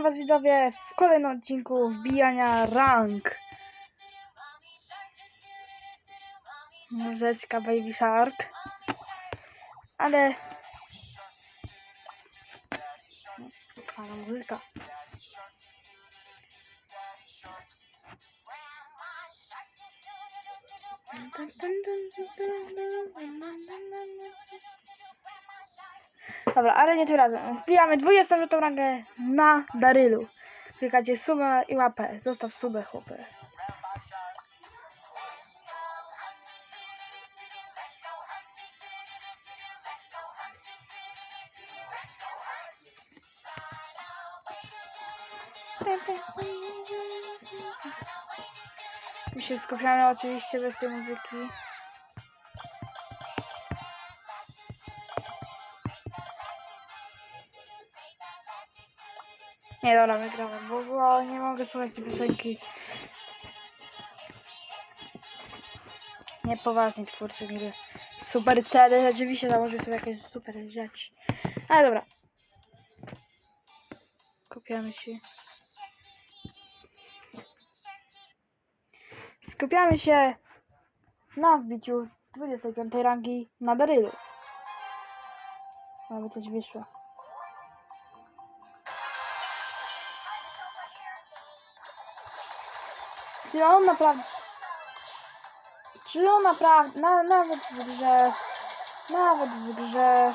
Witam was widzowie w kolejnym odcinku wbijania rank. Muzyczka Baby Shark. Ale... Fajna muzyka. Dobra, ale nie tym razem. Wbijamy 20 minutą rangę na Darylu. Klikacie suba i łapę. Zostaw subę, chłopy. My się skupiamy oczywiście bez tej muzyki. Nie, dobra, wygrałem, bo, bo nie mogę słuchać tej piosenki. Niepoważni twórcy gry. Super ceny, rzeczywiście założę sobie jakieś super rzeczy. Ale dobra. Skupiamy się. Skupiamy się na wbiciu 25 rangi na Darylu. Aby coś wyszło. Czy on naprawdę... Czy on naprawdę... Na, nawet w grze... Nawet w grze...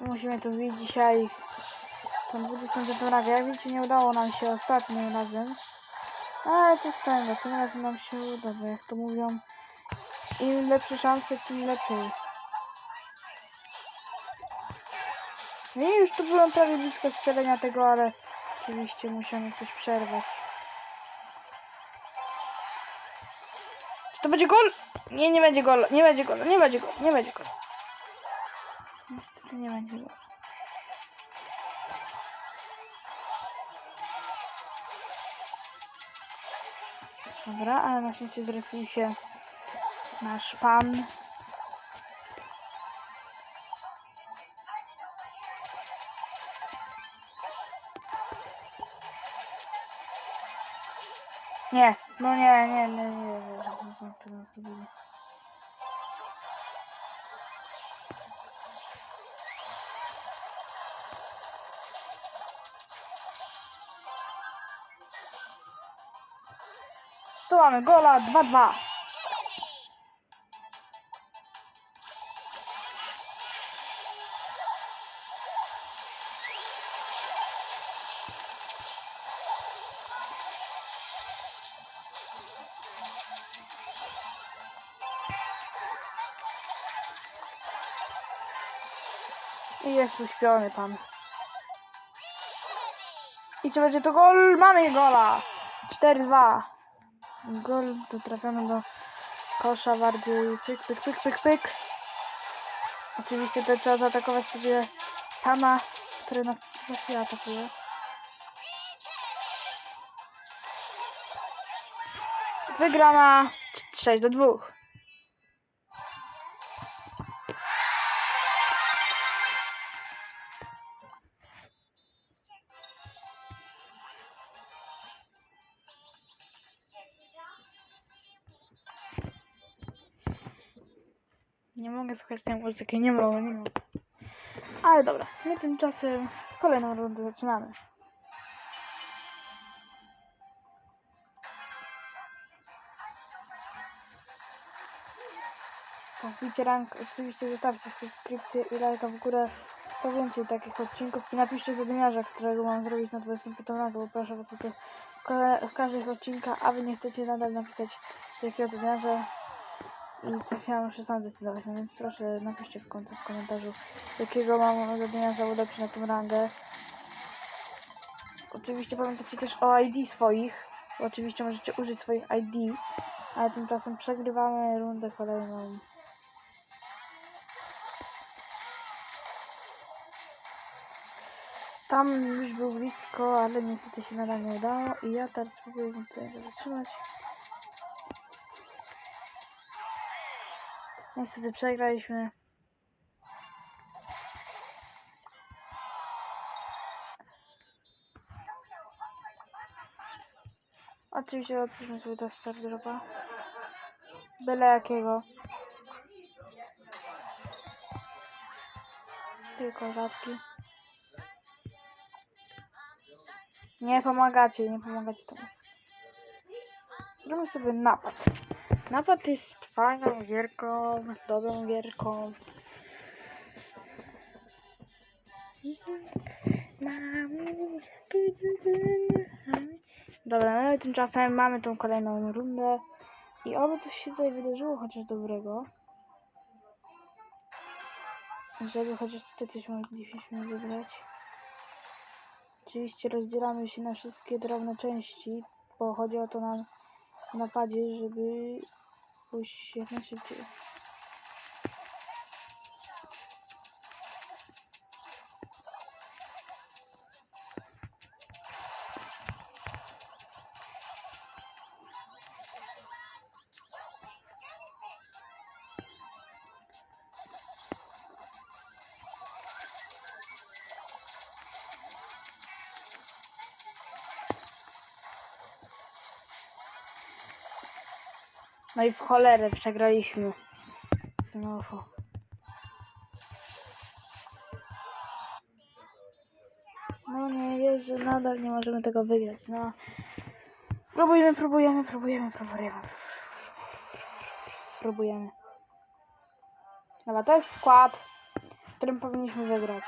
Musimy tu wbić dzisiaj tą 25 rangę. Jak widzicie nie udało nam się ostatnim razem. Ale to spędza, tym razem nam się uda, bo jak to mówią im lepsze szanse, tym lepiej. I już tu byłem prawie blisko strzelenia tego, ale oczywiście musiałem coś przerwać. Czy to będzie gol? Nie, nie będzie gol, nie będzie gol, nie będzie gol, nie będzie gol. Niestety nie będzie gol. Dobra, ale na szczęście się nasz pan. Nie, no nie, nie, nie, nie, nie, nie, Tu mamy gola 2-2. I jest uśpiony pan. I czy będzie to gol? Mamy gola! 4-2. Gol to trafiony do kosza bardziej pyk, pyk, pyk, pyk, pyk. Oczywiście to trzeba zaatakować sobie pana, który nas za chwilę atakuje. Wygrana 6 do 2. Nie mogę słuchać tej muzyki, nie mogę, nie mogę. Ale dobra, my tymczasem kolejną rundę zaczynamy. Po wbicie rank oczywiście zostawcie subskrypcję i lajka w górę po więcej takich odcinków i napiszcie zadymiarza, którego mam zrobić na 25 ranku, bo proszę was o to w każdych odcinkach, a wy nie chcecie nadal napisać jakiego zadymiarza, i trafiłam muszę sam zdecydować, no więc proszę napiszcie w końcu w komentarzu, jakiego mam zadania za ulepszy na tą rangę. Oczywiście pamiętajcie też o ID swoich, oczywiście możecie użyć swoich ID, ale tymczasem przegrywamy rundę kolejną. Tam już był blisko, ale niestety się nadal nie udało i ja teraz spróbuję go tutaj zatrzymać. Niestety przegraliśmy. Oczywiście odpuśćmy sobie też start dropa. Byle jakiego. Tylko rzadki. Nie pomagacie, nie pomagacie temu. Zrobimy sobie napad. Napad jest fajną gierką, dobrą gierką. Dobra, no i tymczasem mamy tą kolejną rundę. I oby coś się tutaj wydarzyło chociaż dobrego. Żeby chociaż tutaj coś mogliśmy wygrać. Oczywiście rozdzielamy się na wszystkie drobne części, bo chodzi o to nam napadzie, żeby pójść jak najszybciej. No i w cholerę przegraliśmy. Znowu. No nie wierzę, nadal nie możemy tego wygrać. No. Próbujemy, próbujemy, próbujemy, próbujemy. Próbujemy. Dobra, to jest skład, w którym powinniśmy wygrać.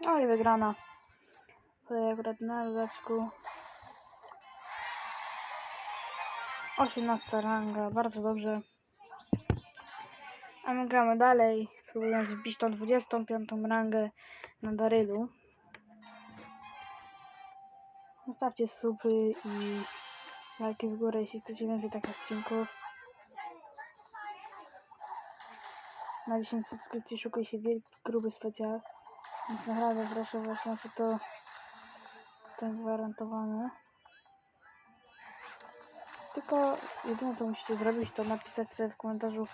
No i wygrana. Tutaj akurat na rodaczku. 18 ranga, bardzo dobrze. A my gramy dalej, próbując wbić tą 25 rangę na Darylu. Zostawcie supy i lajki w górę, jeśli chcecie więcej takich odcinków. Na 10 subskrypcji szukaj się wielki, gruby specjal. Więc naprawdę proszę właśnie to ten gwarantowane. Tylko jedyne co musicie zrobić to napisać sobie w komentarzu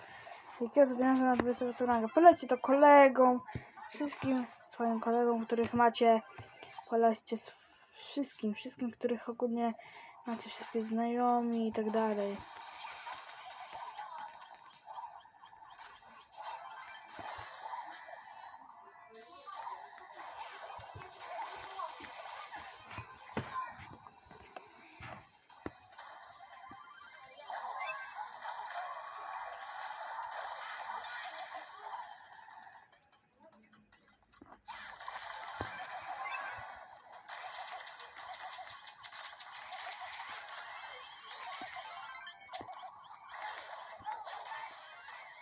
jakiego zadania na 20 rangę. Polecie to kolegom, wszystkim swoim kolegom, których macie. Polećcie wszystkim, wszystkim, których ogólnie macie wszystkie znajomi i tak dalej.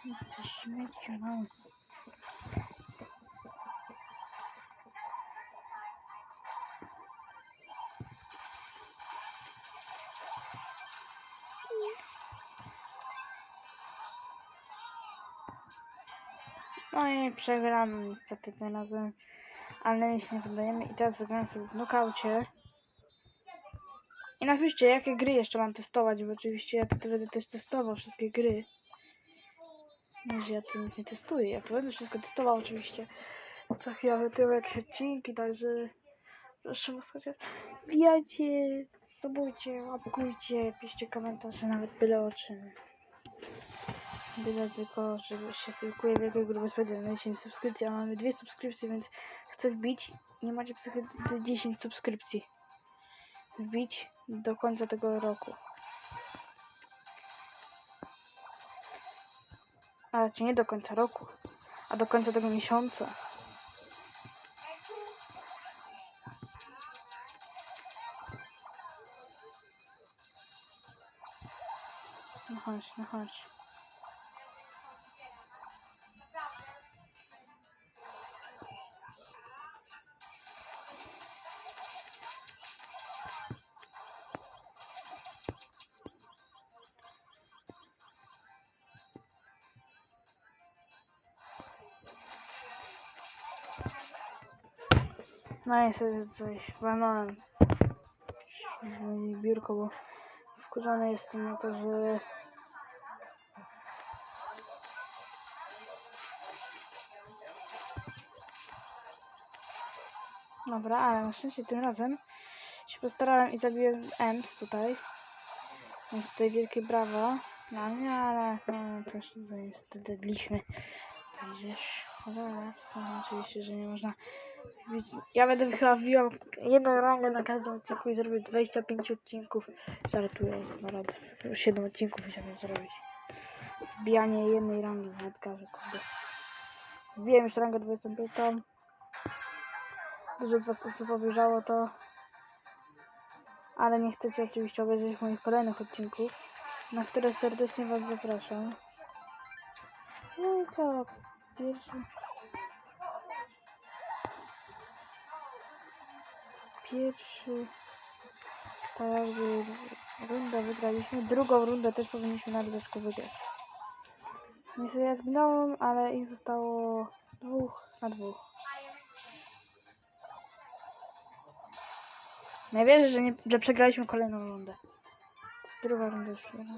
Ty śmieciu, no. No i przegramy niestety tym razem. Ale się nie poddajemy i teraz zagramy sobie w nokaucie. I napiszcie jakie gry jeszcze mam testować, bo oczywiście ja to będę też testował wszystkie gry. Nie, że ja tu nic nie testuję, ja tu będę wszystko testował oczywiście. Co chwila wytyły jakieś odcinki, także proszę was chociaż wbijajcie, subujcie, łapkujcie, piszcie komentarze, nawet byle o czym. Byle tylko, że się stykuje wielkie gruby spędzone na 10 subskrypcji, a mamy dwie subskrypcje, więc chcę wbić. Nie macie psychy 10 subskrypcji. Wbić do końca tego roku. A czy nie do końca roku, a do końca tego miesiąca. No chodź, no chodź. No sobie coś moje biurko, bo wkurzony jestem na to, że Dobra, ale na szczęście tym razem się postarałem i zabiłem Ems tutaj. Więc tutaj wielkie brawa dla mnie, ale no, też zadedliśmy. Widzisz, cholera, no, oczywiście, że nie można. Ja będę chyba jedną rangę na każdym odcinku i zrobię 25 odcinków. Żartuję, naprawdę. 7 odcinków musiałem zrobić. Wbijanie jednej rangi w Edgarze, kurde. Wbiłem już rangę 25. Dużo z Was osób obejrzało to. Ale nie chcecie oczywiście obejrzeć moich kolejnych odcinków, na które serdecznie Was zapraszam. No i co? Pierwszy... Pierwszy... Tak jakby rundę wygraliśmy. Drugą rundę też powinniśmy na dodatku wygrać. Niestety ja zginąłem, ale ich zostało dwóch na dwóch. Nie wierzę, że, nie, że przegraliśmy kolejną rundę. Druga runda już przegrana.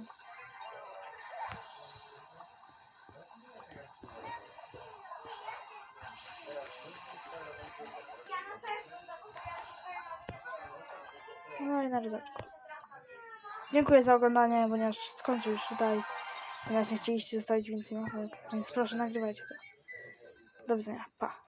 No i na rybaczku. Dziękuję za oglądanie, ponieważ skończył już tutaj. Ponieważ nie chcieliście zostawić więcej mapek, więc proszę nagrywajcie to. Do widzenia, pa.